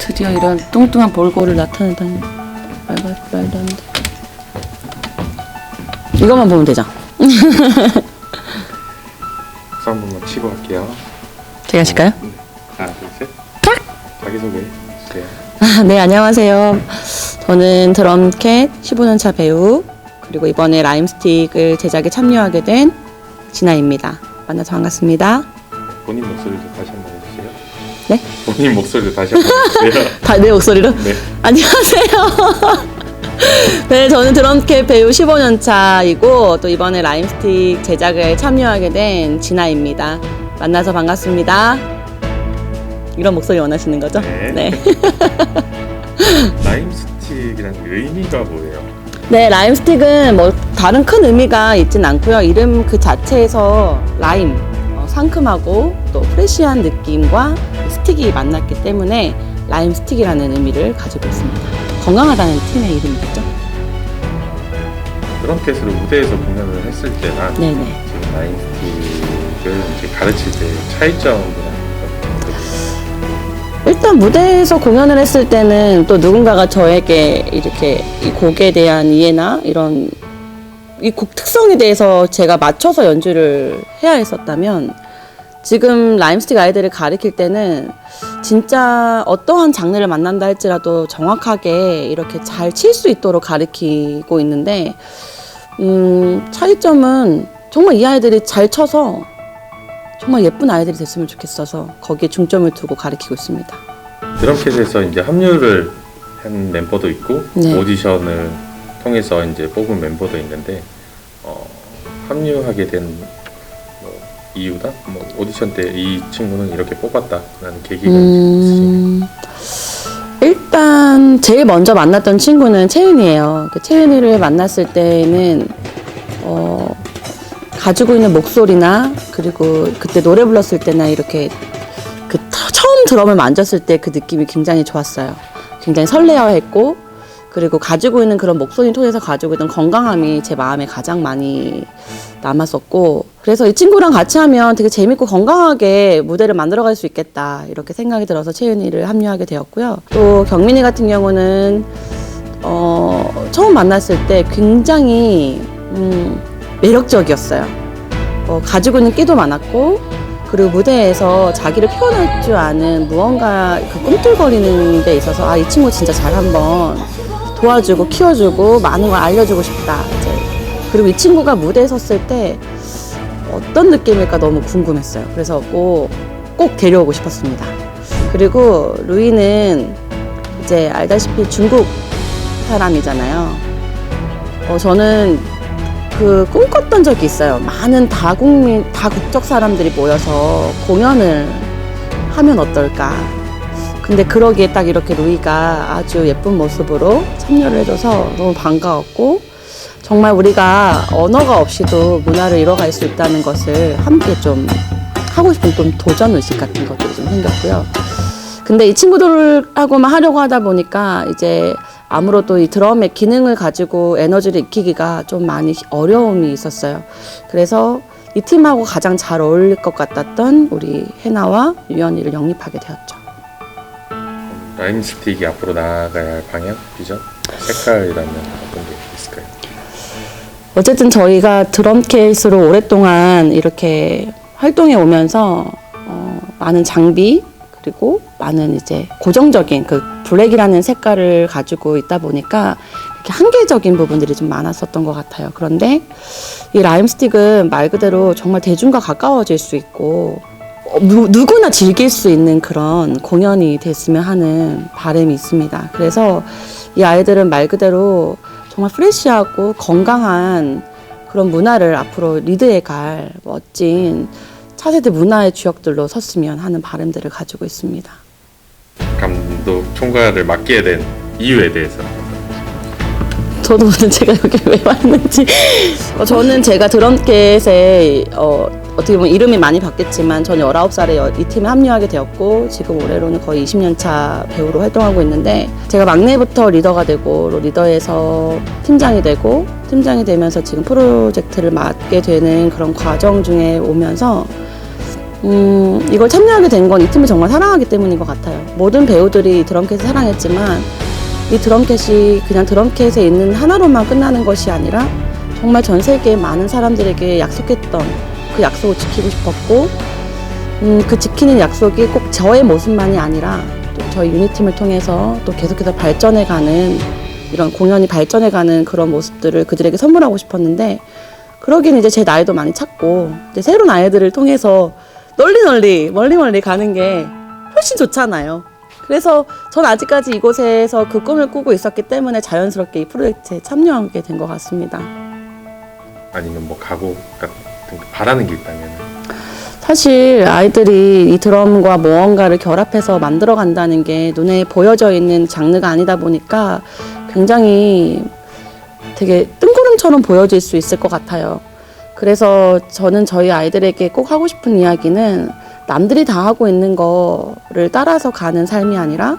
드디어 이런 뚱뚱한 볼거를 나타내다니 말도, 말도 안 돼. 이것만 보면 되죠? 박수 한 번만 치고 할게요. 제가 하실까요? 네. 하나, 둘, 셋. 자기소개 해주세요. 아, 네, 안녕하세요. 저는 드럼캣 15년차 배우, 그리고 이번에 라임스틱을 제작에 참여하게 된 진아입니다. 만나서 반갑습니다. 본인 목소리도 다시 한번 해주세요. 네? 본인 목소리도 다시 한번 해주세요. 다 내 목소리로? 네. 안녕하세요. 네, 저는 드럼캣 배우 15년 차이고 또 이번에 라임스틱 제작에 참여하게 된 진아입니다. 만나서 반갑습니다. 이런 목소리 원하시는 거죠? 네. 라임스틱이라는 의미가 뭐예요? 네, 라임스틱은 뭐 다른 큰 의미가 있진 않고요. 이름 그 자체에서 라임, 어, 상큼하고 또 프레시한 느낌과 스틱이 만났기 때문에 라임 스틱이라는 의미를 가지고 있습니다. 건강하다는 팀의 이름이겠죠? 드럼캐스로 무대에서 공연을 했을 때나 네네. 지금 라임 스틱을 이제 가르칠 때 차이점이나 일단 무대에서 공연을 했을 때는 또 누군가가 저에게 이렇게 이 곡에 대한 이해나 이런 이 곡 특성에 대해서 제가 맞춰서 연주를 해야 했었다면 지금 라임스틱 아이들을 가르칠 때는 진짜 어떠한 장르를 만난다 할지라도 정확하게 이렇게 잘 칠 수 있도록 가르치고 있는데 음, 차이점은 정말 이 아이들이 잘 쳐서 정말 예쁜 아이들이 됐으면 좋겠어서 거기에 중점을 두고 가르치고 있습니다. 드럼캐스에서 이제 합류를 한 멤버도 있고 네. 오디션을 통해서 이제 뽑은 멤버도 있는데 어, 합류하게 된 뭐, 이유나 뭐 오디션 때 이 친구는 이렇게 뽑았다라는 계기가 있으신가요? 음, 일단 제일 먼저 만났던 친구는 채은이에요. 그 채은이를 만났을 때는 어, 가지고 있는 목소리나 그리고 그때 노래 불렀을 때나 이렇게 그 터- 처음 드럼을 만졌을 때 그 느낌이 굉장히 좋았어요. 굉장히 설레어했고 그리고 가지고 있는 그런 목소리 톤에서 가지고 있던 건강함이 제 마음에 가장 많이 남았었고 그래서 이 친구랑 같이 하면 되게 재밌고 건강하게 무대를 만들어갈 수 있겠다 이렇게 생각이 들어서 채은이를 합류하게 되었고요. 또 경민이 같은 경우는 어, 처음 만났을 때 굉장히 음, 매력적이었어요. 어, 가지고 있는 끼도 많았고 그리고 무대에서 자기를 표현할 줄 아는 무언가 그 꿈틀거리는 데 있어서 아 이 친구 진짜 잘 한번 도와주고 키워주고 많은 걸 알려주고 싶다 이제 그리고 이 친구가 무대에 섰을 때 어떤 느낌일까 너무 궁금했어요. 그래서 꼭, 꼭 데려오고 싶었습니다. 그리고 루이는 이제 알다시피 중국 사람이잖아요. 어, 저는 그 꿈꿨던 적이 있어요. 많은 다국민, 다국적 사람들이 모여서 공연을 하면 어떨까. 근데 그러기에 딱 이렇게 루이가 아주 예쁜 모습으로 참여를 해줘서 너무 반가웠고, 정말 우리가 언어가 없이도 문화를 이뤄갈 수 있다는 것을 함께 좀 하고 싶은 좀 도전 의식 같은 것들이 좀 생겼고요. 근데 이 친구들하고만 하려고 하다 보니까 이제 아무래도 이 드럼의 기능을 가지고 에너지를 익히기가 좀 많이 어려움이 있었어요. 그래서 이 팀하고 가장 잘 어울릴 것 같았던 우리 해나와 유연이를 영입하게 되었죠. 라임스틱이 앞으로 나아가야 할 방향, 비전, 색깔이라면 어떤 게 있을까요? 어쨌든 저희가 드럼캐스로 오랫동안 이렇게 활동해 오면서 어, 많은 장비 그리고 많은 이제 고정적인 그 블랙이라는 색깔을 가지고 있다 보니까 이렇게 한계적인 부분들이 좀 많았었던 것 같아요. 그런데 이 라임스틱은 말 그대로 정말 대중과 가까워질 수 있고 어, 누, 누구나 즐길 수 있는 그런 공연이 됐으면 하는 바람이 있습니다. 그래서 이 아이들은 말 그대로 정말 프레시하고 건강한 그런 문화를 앞으로 리드해 갈 멋진 차세대 문화의 주역들로 섰으면 하는 바람들을 가지고 있습니다. 감독 총괄을 맡게 된 이유에 대해서 저도 오늘 제가 여기 왜 왔는지 어, 저는 제가 드럼캣에 어, 어떻게 보면 이름이 많이 바뀌었지만 저는 19살에 이 팀에 합류하게 되었고 지금 올해로는 거의 20년 차 배우로 활동하고 있는데 제가 막내부터 리더가 되고 리더에서 팀장이 되고 팀장이 되면서 지금 프로젝트를 맡게 되는 그런 과정 중에 오면서 음, 이걸 참여하게 된 건 이 팀을 정말 사랑하기 때문인 것 같아요. 모든 배우들이 드럼캣을 사랑했지만 이 드럼캣이 그냥 드럼캣에 있는 하나로만 끝나는 것이 아니라 정말 전 세계 많은 사람들에게 약속했던 그 약속을 지키고 싶었고 음, 그 지키는 약속이 꼭 저의 모습만이 아니라 또 저희 유니팀을 통해서 또 계속해서 발전해가는 이런 공연이 발전해가는 그런 모습들을 그들에게 선물하고 싶었는데 그러기는 이제 제 나이도 많이 찼고 이제 새로운 아이들을 통해서 널리 널리 멀리 멀리 가는 게 훨씬 좋잖아요. 그래서 전 아직까지 이곳에서 그 꿈을 꾸고 있었기 때문에 자연스럽게 이 프로젝트에 참여하게 된 것 같습니다. 아니면 뭐거 바라는 게 있다면 사실 아이들이 이 드럼과 무언가를 결합해서 만들어 간다는 게 눈에 보여져 있는 장르가 아니다 보니까 굉장히 되게 뜬구름처럼 보여질 수 있을 것 같아요. 그래서 저는 저희 아이들에게 꼭 하고 싶은 이야기는 남들이 다 하고 있는 거를 따라서 가는 삶이 아니라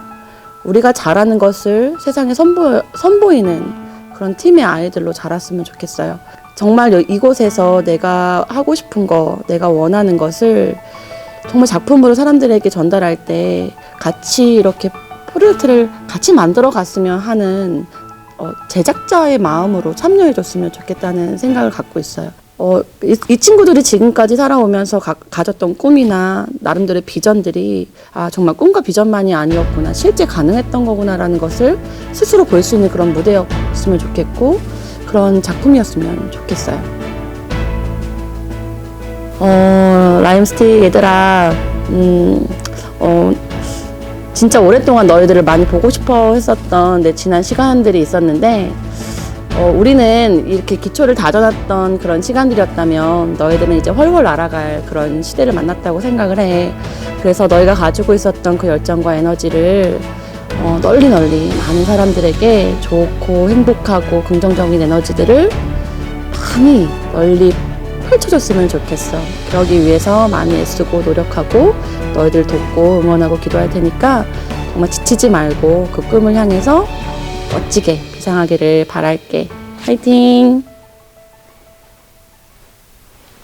우리가 잘하는 것을 세상에 선보, 선보이는 그런 팀의 아이들로 자랐으면 좋겠어요. 정말 여- 이곳에서 내가 하고 싶은 거, 내가 원하는 것을 정말 작품으로 사람들에게 전달할 때 같이 이렇게 프로젝트를 같이 만들어 갔으면 하는 어, 제작자의 마음으로 참여해 줬으면 좋겠다는 생각을 갖고 있어요. 어, 이, 이 친구들이 지금까지 살아오면서 가, 가졌던 꿈이나 나름대로의 비전들이 아, 정말 꿈과 비전만이 아니었구나. 실제 가능했던 거구나라는 것을 스스로 볼 수 있는 그런 무대였으면 좋겠고 그런 작품이었으면 좋겠어요. 어, 라임스틱 얘들아, 음, 어, 진짜 오랫동안 너희들을 많이 보고 싶어 했었던 내 지난 시간들이 있었는데, 어, 우리는 이렇게 기초를 다져놨던 그런 시간들이었다면 너희들은 이제 훨훨 날아갈 그런 시대를 만났다고 생각을 해. 그래서 너희가 가지고 있었던 그 열정과 에너지를 어, 널리 널리 많은 사람들에게 좋고 행복하고 긍정적인 에너지들을 많이 널리 펼쳐줬으면 좋겠어. 그러기 위해서 많이 애쓰고 노력하고 너희들 돕고 응원하고 기도할 테니까 정말 지치지 말고 그 꿈을 향해서 멋지게 비상하기를 바랄게. 화이팅!